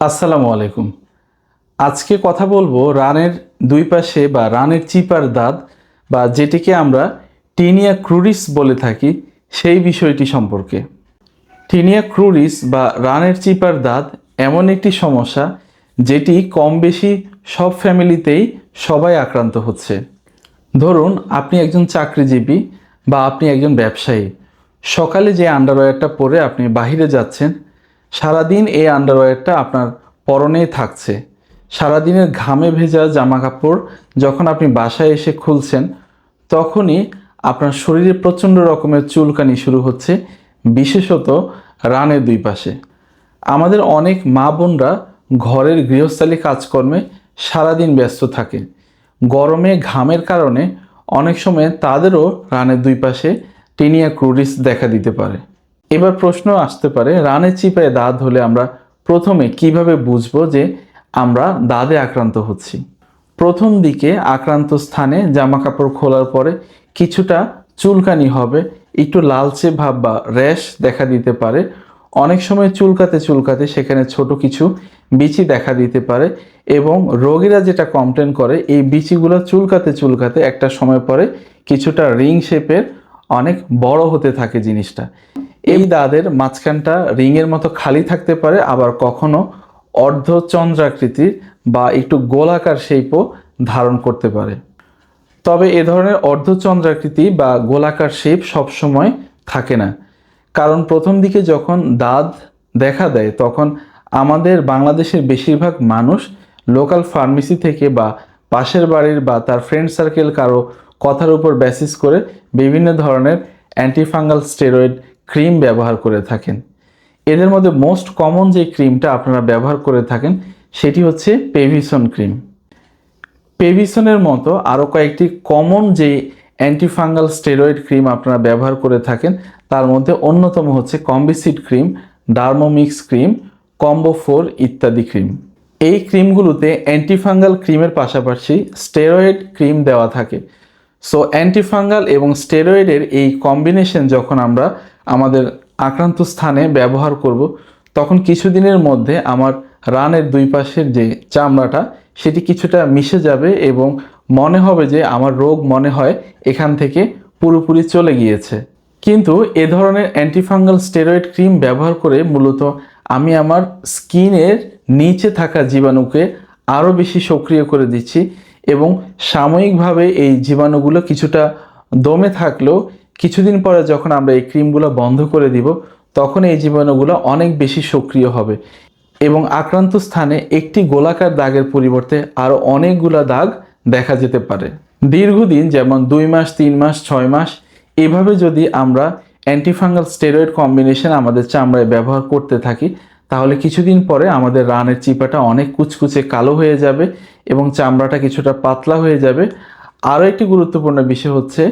আসসালামু আলাইকুম। আজকে কথা বলব রানের দুই পাশে বা রানের চিপার দাঁত বা যেটিকে আমরা টিনিয়া ক্রুরিস বলে থাকি, সেই বিষয়টি সম্পর্কে। টিনিয়া ক্রুরিস বা রানের চিপার দাঁত এমন একটি সমস্যা যেটি কম বেশি সব ফ্যামিলিতেই সবাই আক্রান্ত হচ্ছে। ধরুন, আপনি একজন চাকরিজীবী বা আপনি একজন ব্যবসায়ী। সকালে যে আন্ডারওয়্যারটা পরে আপনি বাহিরে যাচ্ছেন সারাদিন এই আন্ডারওয়্যারটা আপনার পরনেই থাকছে। সারাদিনের ঘামে ভেজা জামা কাপড় যখন আপনি বাসায় এসে খুলছেন, তখনই আপনার শরীরে প্রচণ্ড রকমের চুলকানি শুরু হচ্ছে, বিশেষত রানের দুই পাশে। আমাদের অনেক মা বোনরা ঘরের গৃহস্থালী কাজকর্মে সারাদিন ব্যস্ত থাকে। গরমে, ঘামের কারণে অনেক সময় তাদেরও রানের দুই পাশে টেনিয়া ক্রুডিস দেখা দিতে পারে। এবার প্রশ্ন আসতে পারে, রানের চিপায় দাঁত হলে আমরা প্রথমে কীভাবে বুঝব যে আমরা দাঁতে আক্রান্ত হচ্ছি? প্রথম দিকে আক্রান্ত স্থানে জামা কাপড় খোলার পরে কিছুটা চুলকানি হবে, একটু লালচে ভাব বা র্যাশ দেখা দিতে পারে। অনেক সময় চুলকাতে চুলকাতে সেখানে ছোট কিছু বিচি দেখা দিতে পারে এবং রোগীরা যেটা কমপ্লেন করে, এই বিচিগুলো চুলকাতে চুলকাতে একটা সময় পরে কিছুটা রিং শেপের অনেক বড় হতে থাকে জিনিসটা। এই দাঁতের মাঝখানটা রিংয়ের মতো খালি থাকতে পারে, আবার কখনো অর্ধচন্দ্রাকৃতির বা একটু গোলাকার শেপও ধারণ করতে পারে। তবে এ ধরনের অর্ধচন্দ্রাকৃতি বা গোলাকার শেপ সবসময় থাকে না। কারণ প্রথম দিকে যখন দাঁত দেখা দেয়, তখন আমাদের বাংলাদেশের বেশিরভাগ মানুষ লোকাল ফার্মেসি থেকে বা পাশের বাড়ির বা তার ফ্রেন্ড সার্কেল কারও কথার উপর বেসিস করে বিভিন্ন ধরনের অ্যান্টিফাঙ্গাল স্টেরয়েড ক্রিম ব্যবহার করে থাকেন। এদের মধ্যে মোস্ট কমন যে ক্রিমটা আপনারা ব্যবহার করে থাকেন, সেটি হচ্ছে পেভিসন ক্রিম পেভিসনের মতো আরও কয়েকটি কমন যে অ্যান্টিফাঙ্গাল স্টেরয়েড ক্রিম আপনারা ব্যবহার করে থাকেন, তার মধ্যে অন্যতম হচ্ছে Combicid cream Dermomix cream combo four ইত্যাদি ক্রিম এই ক্রিমগুলোতে অ্যান্টিফাঙ্গাল ক্রিমের পাশাপাশি স্টেরয়েড ক্রিম দেওয়া থাকে। সো অ্যান্টিফাঙ্গাল এবং স্টেরয়েডের এই কম্বিনেশন যখন আমরা আমাদের আক্রান্ত স্থানে ব্যবহার করব, তখন কিছুদিনের মধ্যে আমার রানের দুই পাশের যে চামড়াটা, সেটি কিছুটা মিশে যাবে এবং মনে হবে যে আমার রোগ মনে হয় এখান থেকে পুরোপুরি চলে গিয়েছে। কিন্তু এ ধরনের অ্যান্টিফাঙ্গাল স্টেরয়েড ক্রিম ব্যবহার করে মূলত আমি আমার স্কিনের নিচে থাকা জীবাণুকে আরও বেশি সক্রিয় করে দিচ্ছি এবং সাময়িকভাবে এই জীবাণুগুলো কিছুটা দমে থাকলেও কিছুদিন পরে যখন আমরা এই ক্রিমগুলো বন্ধ করে দিব, তখন এই জীবাণুগুলো অনেক বেশি সক্রিয় হবে। এবং আক্রান্ত স্থানে একটি গোলাকার দাগের পরিবর্তে আরও অনেকগুলো দাগ দেখা যেতে পারে। দীর্ঘদিন, যেমন দুই মাস, তিন মাস, ছয় মাস, এভাবে যদি আমরা অ্যান্টিফাঙ্গাল স্টেরয়েড কম্বিনেশন আমাদের চামড়ায় ব্যবহার করতে থাকি, তাহলে কিছুদিন পরে আমাদের রানের চিপাটা অনেক কুচকুচে কালো হয়ে যাবে এবং চামড়াটা কিছুটা পাতলা হয়ে যাবে। আরও একটি গুরুত্বপূর্ণ বিষয় হচ্ছে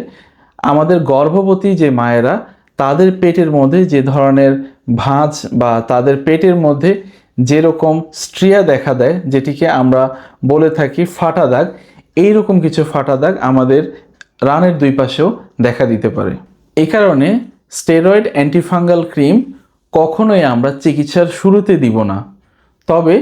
আমাদের গর্ভবতী যে মায়েরা, তাদের পেটের মধ্যে যে ধরনের ভাঁজ বা তাদের পেটের মধ্যে যেরকম স্ট্রিয়া দেখা দেয়, যেটিকে আমরা বলে থাকি ফাটা দাগ এই রকম কিছু ফাটা দাগ আমাদের রানের দুই পাশেও দেখা দিতে পারে। এই কারণে স্টেরয়েড অ্যান্টিফাঙ্গাল ক্রিম কখনোই আমরা চিকিৎসার শুরুতে দিব না। তবে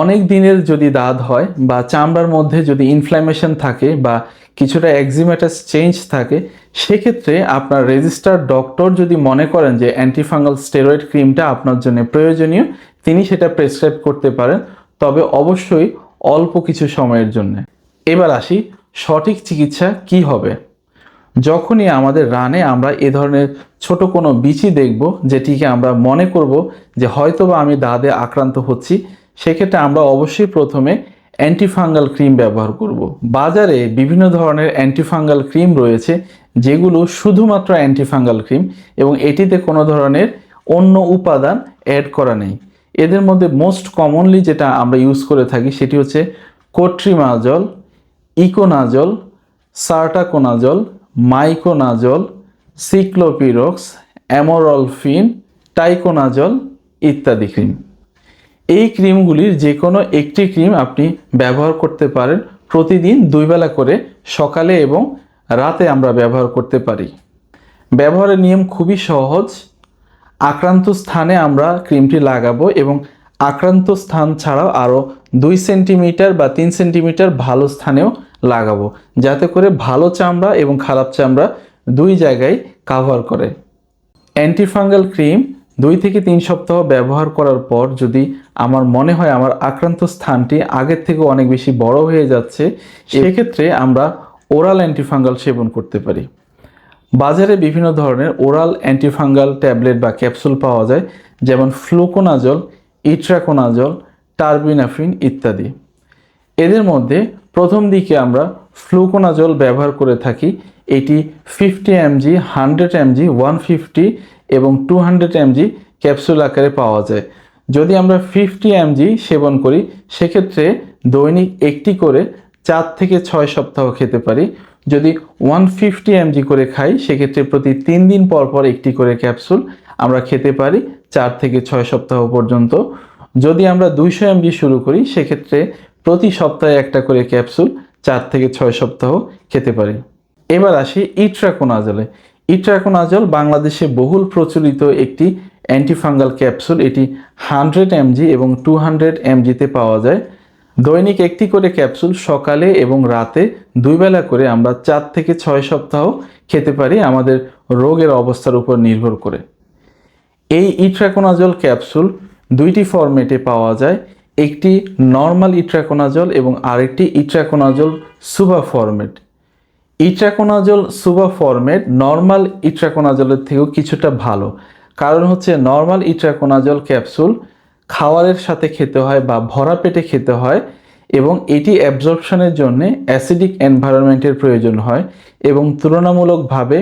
অনেক দিনের যদি দাঁত হয় বা চামড়ার মধ্যে যদি ইনফ্ল্যামেশন থাকে বা কিছুটা এক্সিমেটাস চেঞ্জ থাকে সেক্ষেত্রে আপনার রেজিস্টার ডক্টর যদি মনে করেন যে অ্যান্টিফাঙ্গাল স্টেরয়েড ক্রিমটা আপনার জন্য প্রয়োজনীয়, তিনি সেটা প্রেসক্রাইব করতে পারেন। তবে অবশ্যই অল্প কিছু সময়ের জন্য। এবার আসি, সঠিক চিকিৎসা কি হবে? যখনই আমাদের রানে আমরা এ ধরনের ছোট কোনো বিচি দেখব, যেটিকে আমরা মনে করব যে হয়তোবা আমি দাঁতে আক্রান্ত হচ্ছি, সেক্ষেত্রে আমরা অবশ্যই প্রথমে অ্যান্টিফাঙ্গাল ক্রিম ব্যবহার করব। বাজারে বিভিন্ন ধরনের অ্যান্টিফাঙ্গাল ক্রিম রয়েছে যেগুলো শুধুমাত্র অ্যান্টিফাঙ্গাল ক্রিম এবং এটিতে কোনো ধরনের অন্য উপাদান অ্যাড করা নেই। এদের মধ্যে মোস্ট কমনলি যেটা আমরা ইউজ করে থাকি সেটি হচ্ছে কোট্রিমাজল ইকোনাজল সার্টাকোনাজল মাইকোনাজল সিক্লোপিরক্স অ্যামোরলফিন টাইকোনাজল ইত্যাদি ক্রিম এই ক্রিমগুলির যে কোনো একটি ক্রিম আপনি ব্যবহার করতে পারেন প্রতিদিন দুইবেলা করে সকালে এবং রাতে আমরা ব্যবহার করতে পারি। ব্যবহারের নিয়ম খুবই সহজ। আক্রান্ত স্থানে আমরা ক্রিমটি লাগাবো এবং আক্রান্ত স্থান ছাড়াও আরও দুই সেন্টিমিটার বা তিন সেন্টিমিটার ভালো স্থানেও লাগাবো যাতে করে ভালো চামড়া এবং খারাপ চামড়া দুই জায়গায় কাভার করে। অ্যান্টিফাঙ্গাল ক্রিম দুই থেকে তিন সপ্তাহ ব্যবহার করার পর যদি আমার মনে হয় আমার আক্রান্ত স্থানটি আগের থেকে অনেক বেশি বড় হয়ে যাচ্ছে সেক্ষেত্রে আমরা ওরাল অ্যান্টিফাঙ্গাল সেবন করতে পারি। বাজারে বিভিন্ন ধরনের ওরাল অ্যান্টিফাঙ্গাল ট্যাবলেট বা ক্যাপসুল পাওয়া যায়, যেমন ফ্লুকোনাজল, ইট্রাকোনাজল, টার্বিনাফিন ইত্যাদি। এদের মধ্যে প্রথম দিকে আমরা ফ্লুকোনাজল ব্যবহার করে থাকি। এটি fifty mg, hundred mg, one fifty এবং টু হান্ড্রেড এমজি ক্যাপসুল আকারে পাওয়া যায়। যদি আমরা ফিফটি এমজি সেবন করি, সেক্ষেত্রে দৈনিক একটি করে চার থেকে ছয় সপ্তাহ খেতে পারি। যদি ওয়ান ফিফটি এমজি করে খাই, সেক্ষেত্রে প্রতি তিন দিন পর পর একটি করে ক্যাপসুল আমরা খেতে পারি, চার থেকে ছয় সপ্তাহ পর্যন্ত। যদি আমরা দুইশো এমজি শুরু করি, সেক্ষেত্রে প্রতি সপ্তাহে একটা করে ক্যাপসুল চার থেকে ছয় সপ্তাহ খেতে পারি। এবার আসি ইট্রাকোনাজলে। ইট্রাকোনাজল বাংলাদেশে বহুল প্রচলিত একটি অ্যান্টিফাঙ্গাল ক্যাপসুল এটি হান্ড্রেড এমজি এবং টু হান্ড্রেড এমজিতে পাওয়া যায়। দৈনিক একটি করে ক্যাপসুল সকালে এবং রাতে দুই বেলা করে আমরা চার থেকে ছয় সপ্তাহ খেতে পারি আমাদের রোগের অবস্থার উপর নির্ভর করে। এই ইট্রাকোনাজল ক্যাপসুল দুইটি ফরম্যাটে পাওয়া যায়, একটি নর্মাল ইট্রাকোনাজল এবং আরেকটি itraconazole SUBA format. Itraconazole SUBA format normal ইট্রাকোনাজলের থেকেও কিছুটা ভালো। কারণ হচ্ছে নর্মাল ইট্রাকোনাজল ক্যাপসুল খাওয়ারের সাথে খেতে হয় বা ভরা পেটে খেতে হয় এবং এটি অ্যাবজর্পশনের জন্য অ্যাসিডিক এনভায়রনমেন্টের প্রয়োজন হয় এবং তুলনামূলকভাবে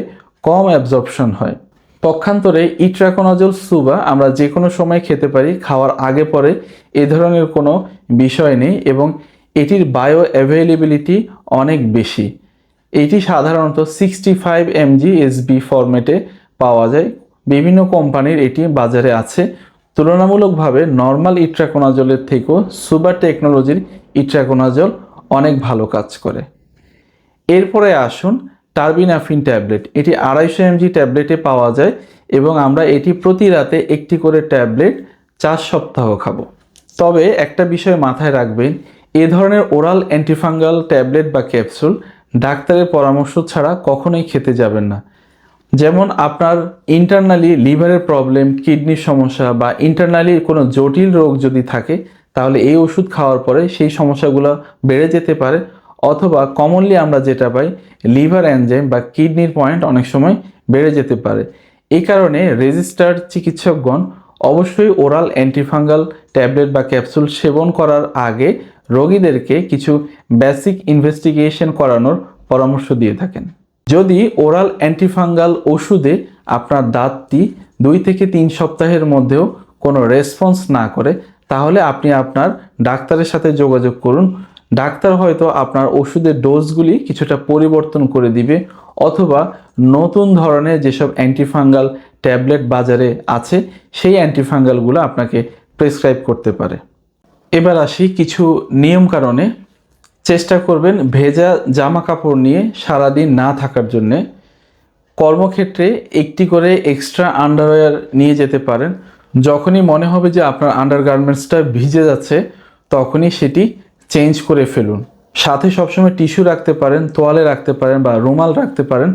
কম অ্যাবজর্পশন হয়। পক্ষান্তরে ইট্রাকোনাজল সুবা আমরা যে কোনো সময় খেতে পারি, খাওয়ার আগে পরে এ ধরনের কোনো বিষয় নেই এবং এটির বায়ো অ্যাভেলেবিলিটি অনেক বেশি। এটি সাধারণত সিক্সটি ফাইভ এমজি এসবি ফরম্যাটে পাওয়া যায়। বিভিন্ন কোম্পানির এটি বাজারে আছে। তুলনামূলকভাবে নর্মাল ইট্রাকোনাজলের থেকেও সুপার টেকনোলজির ইট্রাকোনাজল অনেক ভালো কাজ করে। এরপরে আসুন টার্বিনাফিন ট্যাবলেট। এটি আড়াইশো এমজি ট্যাবলেটে পাওয়া যায় এবং আমরা এটি প্রতি রাতে একটি করে ট্যাবলেট চার সপ্তাহ খাব। তবে একটা বিষয় মাথায় রাখবেন, এ ধরনের ওরাল অ্যান্টিফাঙ্গাল ট্যাবলেট বা ক্যাপসুল ডাক্তারের পরামর্শ ছাড়া কখনোই খেতে যাবেন না। যেমন আপনার ইন্টারনালি লিভারের প্রবলেম কিডনির সমস্যা বা ইন্টারনালি কোনো জটিল রোগ যদি থাকে, তাহলে এই ওষুধ খাওয়ার পরে সেই সমস্যাগুলো বেড়ে যেতে পারে। অথবা কমনলি আমরা যেটা পাই লিভার অ্যানজাইম বা কিডনির পয়েন্ট অনেক সময় বেড়ে যেতে পারে। এই কারণে রেজিস্টার্ড চিকিৎসকগণ অবশ্যই ওরাল অ্যান্টিফাঙ্গাল ট্যাবলেট বা ক্যাপসুল সেবন করার আগে রোগীদেরকে কিছু বেসিক ইনভেস্টিগেশন করানোর পরামর্শ দিয়ে থাকেন। যদি ওরাল অ্যান্টিফাঙ্গাল ওষুধে আপনার দাঁতটি দুই থেকে তিন সপ্তাহের মধ্যেও কোনো রেসপন্স না করে, তাহলে আপনি আপনার ডাক্তারের সাথে যোগাযোগ করুন। ডাক্তার হয়তো আপনার ওষুধের ডোজগুলি কিছুটা পরিবর্তন করে দিবে, অথবা নতুন ধরনের যেসব অ্যান্টিফাঙ্গাল ট্যাবলেট বাজারে আছে, সেই অ্যান্টিফাঙ্গালগুলো আপনাকে প্রেসক্রাইব করতে পারে। এবার আসি কিছু নিয়ম কারণে চেষ্টা করবেন ভেজা জামা কাপড় নিয়ে সারাদিন না থাকার জন্যে। কর্মক্ষেত্রে একটি করে এক্সট্রা আন্ডারওয়্যার নিয়ে যেতে পারেন। যখনই মনে হবে যে আপনার আন্ডার গার্মেন্টসটা ভিজে যাচ্ছে, তখনই সেটি চেঞ্জ করে ফেলুন। সাথে সবসময় টিস্যু রাখতে পারেন, তোয়ালে রাখতে পারেন বা রুমাল রাখতে পারেন।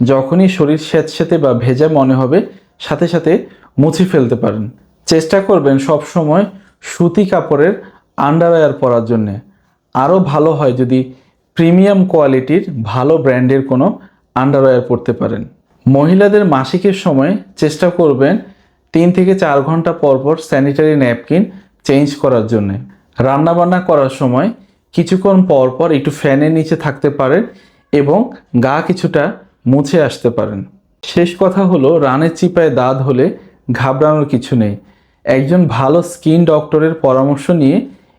যখনই শরীর স্যাঁতস্যাঁতে বা ভেজা মনে হবে, সাথে সাথে মুছে ফেলতে পারেন। চেষ্টা করবেন সবসময় সুতি কাপড়ের আন্ডারওয়্যার পরার জন্যে। আরও ভালো হয় যদি প্রিমিয়াম কোয়ালিটির ভালো ব্র্যান্ডের কোনো আন্ডারওয়্যার পরতে পারেন। মহিলাদের মাসিকের সময় চেষ্টা করবেন তিন থেকে চার ঘণ্টা পর পর স্যানিটারি ন্যাপকিন চেঞ্জ করার জন্যে। রান্নাবান্না করার সময় কিছুক্ষণ পর পর একটু ফ্যানের নিচে থাকতে পারেন এবং গা কিছুটা মুছে আসতে পারেন। শেষ কথা হলো, রানের চিপায় দাঁত হলে ঘাবড়ানোর কিছু নেই। একজন ভালো স্কিন ডক্টরের পরামর্শ নিয়ে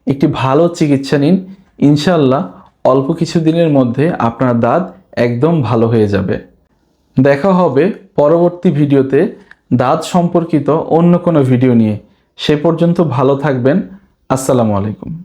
একটি ভালো চিকিৎসা নিন। ইনশাল্লাহ অল্প কিছু দিনের মধ্যে আপনার দাঁত একদম ভালো হয়ে যাবে। দেখা হবে পরবর্তী ভিডিওতে দাঁত সম্পর্কিত অন্য কোনো ভিডিও নিয়ে। সে পর্যন্ত ভালো থাকবেন। আসসালামু আলাইকুম।